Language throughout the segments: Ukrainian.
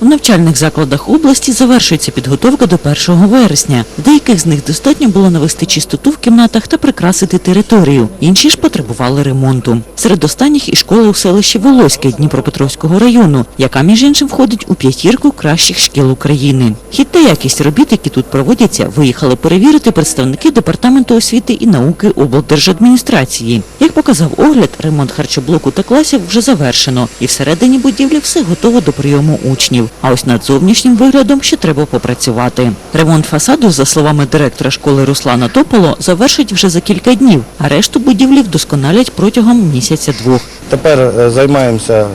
У навчальних закладах області завершується підготовка до 1 вересня. Деяких з них достатньо було навести чистоту в кімнатах та прикрасити територію. Інші ж потребували ремонту. Серед останніх і школа у селищі Волоське Дніпропетровського району, яка між іншим входить у п'ятірку кращих шкіл України. Хід та якість робіт, які тут проводяться, виїхали перевірити представники департаменту освіти і науки облдержадміністрації. Як показав огляд, ремонт харчоблоку та класів вже завершено, і всередині будівлі все готово до прийому учнів. А ось над зовнішнім виглядом ще треба попрацювати. Ремонт фасаду, за словами директора школи Руслана Тополо, завершить вже за кілька днів, а решту будівлі вдосконалять протягом місяця-двох. Тепер е, займаємося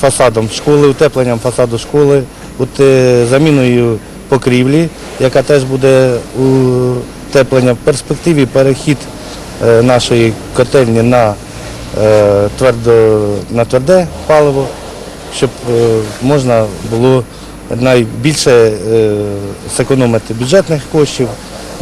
фасадом школи, утепленням фасаду школи, е, заміною покрівлі, яка теж буде утеплення. В перспективі перехід е, нашої котельні на, твердо, на тверде паливо, щоб е, можна було найбільше е, зекономити бюджетних коштів.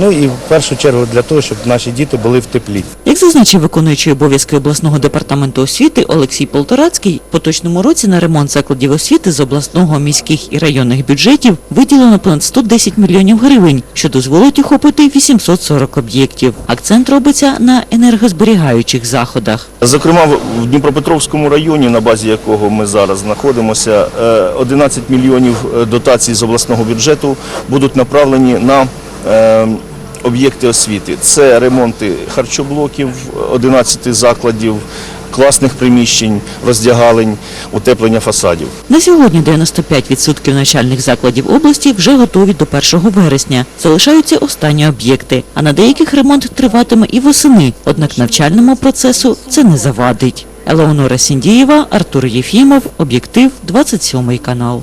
Ну і в першу чергу для того, щоб наші діти були в теплі. Як зазначив виконуючий обов'язки обласного департаменту освіти Олексій Полторацький, в поточному році на ремонт закладів освіти з обласного, міських і районних бюджетів виділено понад 110 мільйонів гривень, що дозволить охопити 840 об'єктів. Акцент робиться на енергозберігаючих заходах. Зокрема, в- Дніпропетровському районі, на базі якого ми зараз знаходимося, е, 11 мільйонів е, дотацій з обласного бюджету будуть направлені на е, об'єкти освіти. Це ремонти харчоблоків, 11 закладів, класних приміщень, роздягалень, утеплення фасадів. На сьогодні 95% навчальних закладів області вже готові до 1 вересня. Залишаються останні об'єкти, а на деяких ремонт триватиме і восени. Однак навчальному процесу це не завадить. Елеонора Сіндієва, Артур Єфімов, Об'єктив, 27 канал.